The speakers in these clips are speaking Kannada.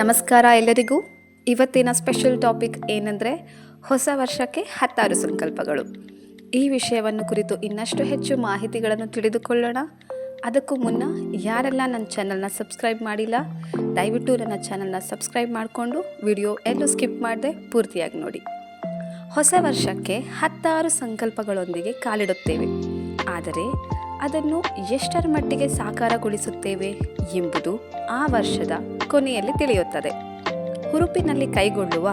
ನಮಸ್ಕಾರ ಎಲ್ಲರಿಗೂ. ಇವತ್ತಿನ ಸ್ಪೆಷಲ್ ಟಾಪಿಕ್ ಏನಂದರೆ ಹೊಸ ವರ್ಷಕ್ಕೆ ಹತ್ತಾರು ಸಂಕಲ್ಪಗಳು. ಈ ವಿಷಯವನ್ನು ಕುರಿತು ಇನ್ನಷ್ಟು ಹೆಚ್ಚು ಮಾಹಿತಿಗಳನ್ನು ತಿಳಿದುಕೊಳ್ಳೋಣ. ಅದಕ್ಕೂ ಮುನ್ನ ಯಾರೆಲ್ಲ ನನ್ನ ಚಾನಲ್ನ ಸಬ್ಸ್ಕ್ರೈಬ್ ಮಾಡಿಲ್ಲ, ದಯವಿಟ್ಟು ನನ್ನ ಚಾನಲ್ನ ಸಬ್ಸ್ಕ್ರೈಬ್ ಮಾಡಿಕೊಂಡು ವಿಡಿಯೋ ಎಲ್ಲೂ ಸ್ಕಿಪ್ ಮಾಡದೆ ಪೂರ್ತಿಯಾಗಿ ನೋಡಿ. ಹೊಸ ವರ್ಷಕ್ಕೆ ಹತ್ತಾರು ಸಂಕಲ್ಪಗಳೊಂದಿಗೆ ಕಾಲಿಡುತ್ತೇವೆ. ಆದರೆ ಅದನ್ನು ಎಷ್ಟರ ಮಟ್ಟಿಗೆ ಸಾಕಾರಗೊಳಿಸುತ್ತೇವೆ ಎಂಬುದು ಆ ವರ್ಷದ ಕೊನೆಯಲ್ಲಿ ತಿಳಿಯುತ್ತದೆ. ಹುರುಪಿನಲ್ಲಿ ಕೈಗೊಳ್ಳುವ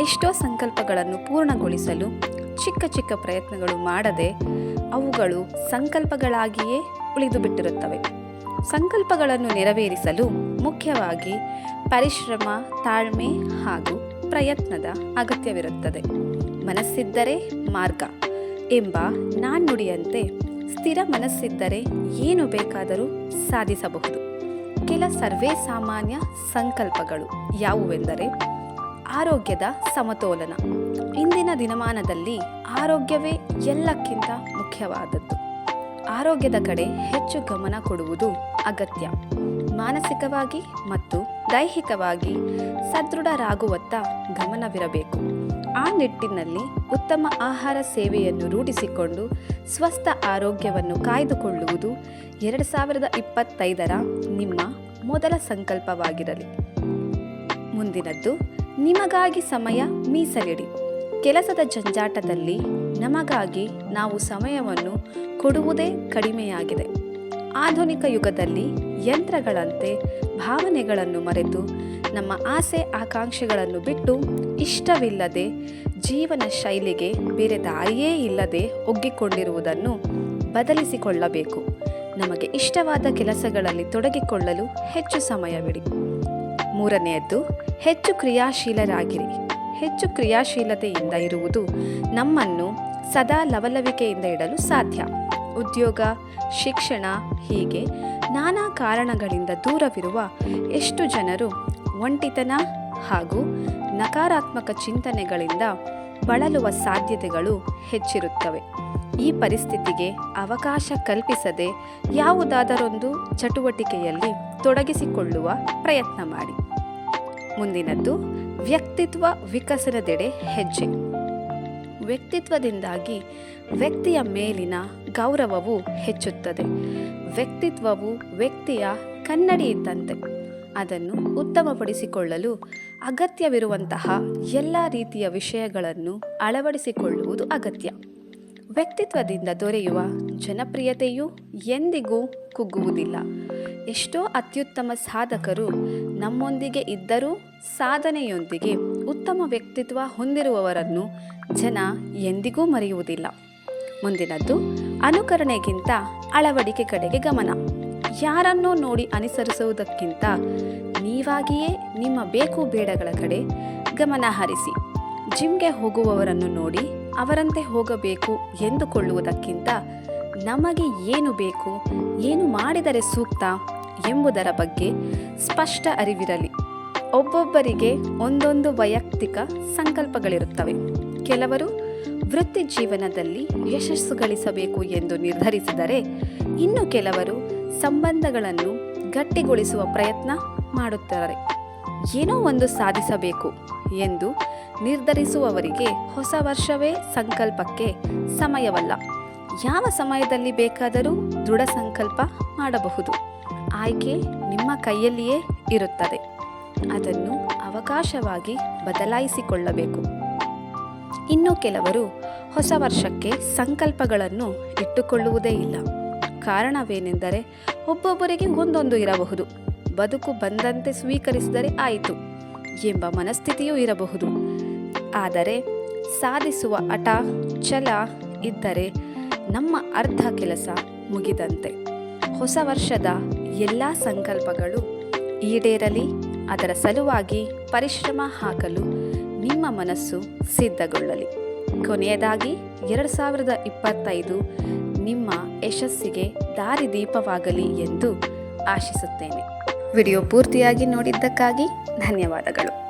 ಎಷ್ಟೋ ಸಂಕಲ್ಪಗಳನ್ನು ಪೂರ್ಣಗೊಳಿಸಲು ಚಿಕ್ಕ ಚಿಕ್ಕ ಪ್ರಯತ್ನಗಳು ಮಾಡದೆ ಅವುಗಳು ಸಂಕಲ್ಪಗಳಾಗಿಯೇ ಉಳಿದು ಬಿಟ್ಟಿರುತ್ತವೆ ಸಂಕಲ್ಪಗಳನ್ನು ನೆರವೇರಿಸಲು ಮುಖ್ಯವಾಗಿ ಪರಿಶ್ರಮ, ತಾಳ್ಮೆ ಹಾಗೂ ಪ್ರಯತ್ನದ ಅಗತ್ಯವಿರುತ್ತದೆ. ಮನಸ್ಸಿದ್ದರೆ ಮಾರ್ಗ ಎಂಬ ನಾಣ್ಣುಡಿಯಂತೆ ಸ್ಥಿರ ಮನಸ್ಸಿದ್ದರೆ ಏನು ಬೇಕಾದರೂ ಸಾಧಿಸಬಹುದು. ಕೆಲ ಸರ್ವೇ ಸಾಮಾನ್ಯ ಸಂಕಲ್ಪಗಳು ಯಾವುವೆಂದರೆ ಆರೋಗ್ಯದ ಸಮತೋಲನ. ಇಂದಿನ ದಿನಮಾನದಲ್ಲಿ ಆರೋಗ್ಯವೇ ಎಲ್ಲಕ್ಕಿಂತ ಮುಖ್ಯವಾದದ್ದು. ಆರೋಗ್ಯದ ಕಡೆ ಹೆಚ್ಚು ಗಮನ ಕೊಡುವುದು ಅಗತ್ಯ. ಮಾನಸಿಕವಾಗಿ ಮತ್ತು ದೈಹಿಕವಾಗಿ ಸದೃಢರಾಗುವತ್ತ ಗಮನವಿರಬೇಕು. ಆ ನಿಟ್ಟಿನಲ್ಲಿ ಉತ್ತಮ ಆಹಾರ ಸೇವೆಯನ್ನು ರೂಢಿಸಿಕೊಂಡು ಸ್ವಸ್ಥ ಆರೋಗ್ಯವನ್ನು ಕಾಯ್ದುಕೊಳ್ಳುವುದು ಎರಡು ಸಾವಿರದ ಇಪ್ಪತ್ತೈದರ ನಿಮ್ಮ ಮೊದಲ ಸಂಕಲ್ಪವಾಗಿರಲಿ. ಮುಂದಿನದ್ದು, ನಿಮಗಾಗಿ ಸಮಯ ಮೀಸಲಿಡಿ. ಕೆಲಸದ ಜಂಜಾಟದಲ್ಲಿ ನಮಗಾಗಿ ನಾವು ಸಮಯವನ್ನು ಕೊಡುವುದೇ ಕಡಿಮೆಯಾಗಿದೆ. ಆಧುನಿಕ ಯುಗದಲ್ಲಿ ಯಂತ್ರಗಳಂತೆ ಭಾವನೆಗಳನ್ನು ಮರೆತು ನಮ್ಮ ಆಸೆ ಆಕಾಂಕ್ಷೆಗಳನ್ನು ಬಿಟ್ಟು ಇಷ್ಟವಿಲ್ಲದೆ ಜೀವನ ಶೈಲಿಗೆ ಬೇರೆ ದಾರಿಯೇ ಇಲ್ಲದೆ ಒಗ್ಗಿಕೊಂಡಿರುವುದನ್ನು ಬದಲಿಸಿಕೊಳ್ಳಬೇಕು. ನಮಗೆ ಇಷ್ಟವಾದ ಕೆಲಸಗಳಲ್ಲಿ ತೊಡಗಿಕೊಳ್ಳಲು ಹೆಚ್ಚು ಸಮಯವಿಡಿ. ಮೂರನೆಯದ್ದು, ಹೆಚ್ಚು ಕ್ರಿಯಾಶೀಲರಾಗಿರಿ. ಹೆಚ್ಚು ಕ್ರಿಯಾಶೀಲತೆಯಿಂದ ಇರುವುದು ನಮ್ಮನ್ನು ಸದಾ ಲವಲವಿಕೆಯಿಂದ ಇಡಲು ಸಾಧ್ಯ. ಉದ್ಯೋಗ, ಶಿಕ್ಷಣ ಹೀಗೆ ನಾನಾ ಕಾರಣಗಳಿಂದ ದೂರವಿರುವ ಎಷ್ಟು ಜನರು ಒಂಟಿತನ ಹಾಗೂ ನಕಾರಾತ್ಮಕ ಚಿಂತನೆಗಳಿಂದ ಬಳಲುವ ಸಾಧ್ಯತೆಗಳು ಹೆಚ್ಚಿರುತ್ತವೆ. ಈ ಪರಿಸ್ಥಿತಿಗೆ ಅವಕಾಶ ಕಲ್ಪಿಸದೆ ಯಾವುದಾದರೊಂದು ಚಟುವಟಿಕೆಯಲ್ಲಿ ತೊಡಗಿಸಿಕೊಳ್ಳುವ ಪ್ರಯತ್ನ ಮಾಡಿ. ಮುಂದಿನದ್ದು, ವ್ಯಕ್ತಿತ್ವ ವಿಕಸನದೆಡೆ ಹೆಜ್ಜೆ. ವ್ಯಕ್ತಿತ್ವದಿಂದಾಗಿ ವ್ಯಕ್ತಿಯ ಮೇಲಿನ ಗೌರವವು ಹೆಚ್ಚುತ್ತದೆ. ವ್ಯಕ್ತಿತ್ವವು ವ್ಯಕ್ತಿಯ ಕನ್ನಡಿ ಇದ್ದಂತೆ, ಅದನ್ನು ಉತ್ತಮಪಡಿಸಿಕೊಳ್ಳಲು ಅಗತ್ಯವಿರುವಂತಹ ಎಲ್ಲ ರೀತಿಯ ವಿಷಯಗಳನ್ನು ಅಳವಡಿಸಿಕೊಳ್ಳುವುದು ಅಗತ್ಯ. ವ್ಯಕ್ತಿತ್ವದಿಂದ ದೊರೆಯುವ ಜನಪ್ರಿಯತೆಯು ಎಂದಿಗೂ ಕುಗ್ಗುವುದಿಲ್ಲ. ಎಷ್ಟೋ ಅತ್ಯುತ್ತಮ ಸಾಧಕರು ನಮ್ಮೊಂದಿಗೆ ಇದ್ದರೂ ಸಾಧನೆಯೊಂದಿಗೆ ಉತ್ತಮ ವ್ಯಕ್ತಿತ್ವ ಹೊಂದಿರುವವರನ್ನು ಜನ ಎಂದಿಗೂ ಮರೆಯುವುದಿಲ್ಲ. ಮುಂದಿನದ್ದು, ಅನುಕರಣೆಗಿಂತ ಅಳವಡಿಕೆ ಕಡೆಗೆ ಗಮನ. ಯಾರನ್ನೋ ನೋಡಿ ಅನುಸರಿಸುವುದಕ್ಕಿಂತ ನೀವಾಗಿಯೇ ನಿಮ್ಮ ಬೇಕು ಬೇಡಗಳ ಕಡೆ ಗಮನ ಹರಿಸಿ. ಜಿಮ್ಗೆ ಹೋಗುವವರನ್ನು ನೋಡಿ ಅವರಂತೆ ಹೋಗಬೇಕು ಎಂದುಕೊಳ್ಳುವುದಕ್ಕಿಂತ ನಮಗೆ ಏನು ಬೇಕು, ಏನು ಮಾಡಿದರೆ ಸೂಕ್ತ ಎಂಬುದರ ಬಗ್ಗೆ ಸ್ಪಷ್ಟ ಅರಿವಿರಲಿ. ಒಬ್ಬೊಬ್ಬರಿಗೆ ಒಂದೊಂದು ವೈಯಕ್ತಿಕ ಸಂಕಲ್ಪಗಳಿರುತ್ತವೆ. ಕೆಲವರು ವೃತ್ತಿ ಜೀವನದಲ್ಲಿ ಯಶಸ್ಸು ಗಳಿಸಬೇಕು ಎಂದು ನಿರ್ಧರಿಸಿದರೆ ಇನ್ನು ಕೆಲವರು ಸಂಬಂಧಗಳನ್ನು ಗಟ್ಟಿಗೊಳಿಸುವ ಪ್ರಯತ್ನ ಮಾಡುತ್ತಾರೆ. ಏನೋ ಒಂದು ಸಾಧಿಸಬೇಕು ಎಂದು ನಿರ್ಧರಿಸುವವರಿಗೆ ಹೊಸ ವರ್ಷವೇ ಸಂಕಲ್ಪಕ್ಕೆ ಸಮಯವಲ್ಲ. ಯಾವ ಸಮಯದಲ್ಲಿ ಬೇಕಾದರೂ ದೃಢ ಸಂಕಲ್ಪ ಮಾಡಬಹುದು. ಆಯ್ಕೆ ನಿಮ್ಮ ಕೈಯಲ್ಲಿಯೇ ಇರುತ್ತದೆ. ಅದನ್ನು ಅವಕಾಶವಾಗಿ ಬದಲಾಯಿಸಿಕೊಳ್ಳಬೇಕು. ಇನ್ನು ಕೆಲವರು ಹೊಸ ವರ್ಷಕ್ಕೆ ಸಂಕಲ್ಪಗಳನ್ನು ಇಟ್ಟುಕೊಳ್ಳುವುದೇ ಇಲ್ಲ. ಕಾರಣವೇನೆಂದರೆ ಒಬ್ಬೊಬ್ಬರಿಗೆ ಒಂದೊಂದು ಇರಬಹುದು. ಬದುಕು ಬಂದಂತೆ ಸ್ವೀಕರಿಸಿದರೆ ಆಯಿತು ಎಂಬ ಮನಸ್ಥಿತಿಯೂ ಇರಬಹುದು. ಆದರೆ ಸಾಧಿಸುವ ಅಟ ಛಲ ಇದ್ದರೆ ನಮ್ಮ ಅರ್ಧ ಕೆಲಸ ಮುಗಿದಂತೆ. ಹೊಸ ವರ್ಷದ ಎಲ್ಲ ಸಂಕಲ್ಪಗಳು ಈಡೇರಲಿ. ಅದರ ಸಲುವಾಗಿ ಪರಿಶ್ರಮ ಹಾಕಲು ನಿಮ್ಮ ಮನಸ್ಸು ಸಿದ್ಧಗೊಳ್ಳಲಿ. ಕೊನೆಯದಾಗಿ, ಎರಡು ಸಾವಿರದ ಇಪ್ಪತ್ತೈದು ನಿಮ್ಮ ಯಶಸ್ಸಿಗೆ ದಾರಿದೀಪವಾಗಲಿ ಎಂದು ಆಶಿಸುತ್ತೇನೆ. ವಿಡಿಯೋ ಪೂರ್ತಿಯಾಗಿ ನೋಡಿದ್ದಕ್ಕಾಗಿ ಧನ್ಯವಾದಗಳು.